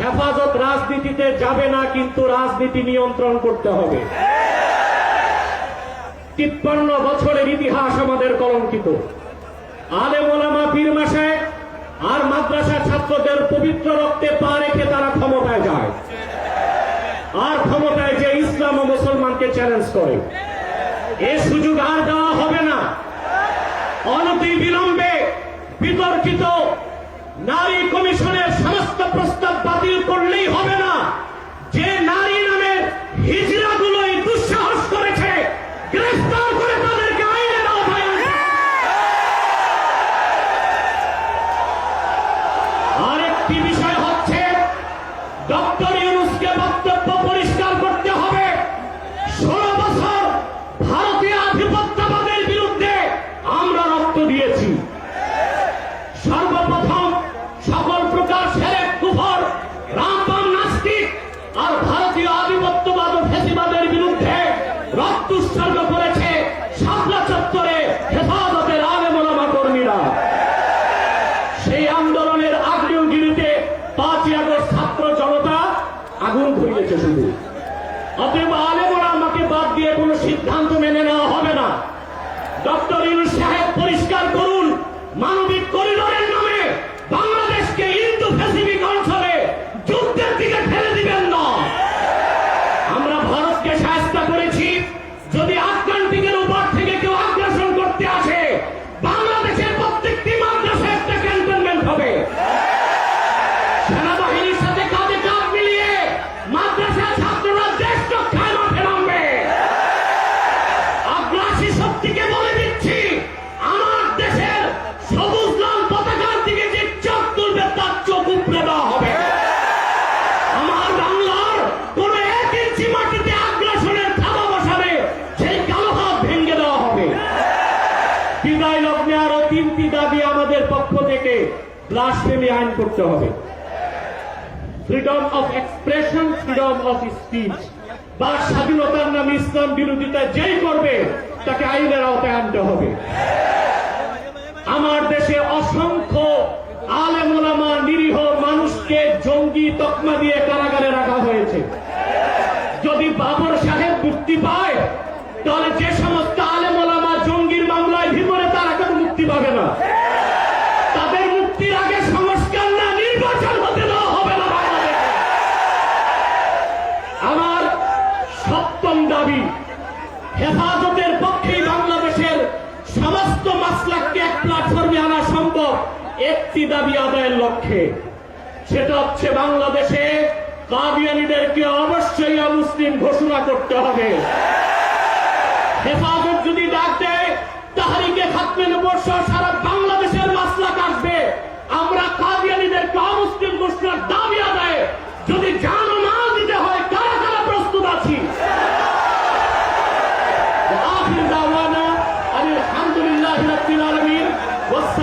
হেফাজত রাজনীতিতে যাবে না, কিন্তু রাজনীতি নিয়ন্ত্রণ করতে হবে। তিপ্পান্ন বছরের ইতিহাস আমাদের কলঙ্কিত। আলে মোলামা পীর মাসে আর মাদ্রাসা ছাত্রদের পবিত্র রক্তে পা রেখে তারা ক্ষমতায় যায়। আর ক্ষমতায় যে ইসলাম ও মুসলমানকে চ্যালেঞ্জ করে। এ সুযোগ আর দেওয়া হবে না। অনতি বিলম্বে বিতর্কিত নারী কমিশনের উৎসর্গ করেছে শাপলা চত্বরে হেফাজতের আগে মোলামা কর্মীরা। সেই আন্দোলনের আগ্নেয়গিরিতে পাঁচই আগস্ট ছাত্র জনতা আগুন ধরিয়েছে শুধু। অতএব আলেমরা আমাকে বাদ দিয়ে কোনো সিদ্ধান্ত মেনে নেওয়া হবে না। ডক্টর ইউনুস সাহেব পরিষ্কার ব্লাসফেমি আইন করতে হবে। Freedom of expression freedom of speech বা স্বাধীনতার নামে ইসলাম বিরোধিতা যেই করবে, তাকে আইনের আওতায় আনতে হবে। আমার দেশে অসংখ্য আলেমোলামা নিরীহ মানুষকে জঙ্গি তকমা দিয়ে কারাগারে রাখা হয়েছে। যদি বাবর সাহেব মুক্তি পায়, তাহলে যে সমস্ত ধর্মে আনা সম্ভব। একটি দাবি আদায়ের লক্ষ্যে। সেটা হচ্ছে বাংলাদেশে কাদিয়ানিদেরকে অবশ্যই মুসলিম ঘোষণা করতে হবে। হেফাজত যদি ডাক দেয়, তাহারিকে খাতমের উপর সারা বাংলাদেশের মাসলা কাটবে আমরা কাদিয়ানিদেরকে অমুসলিম ঘোষণার দাবি আদায় যদি জান না দিতে হয়, কারা কারা প্রস্তুত আছি? আলহামদুলিল্লাহ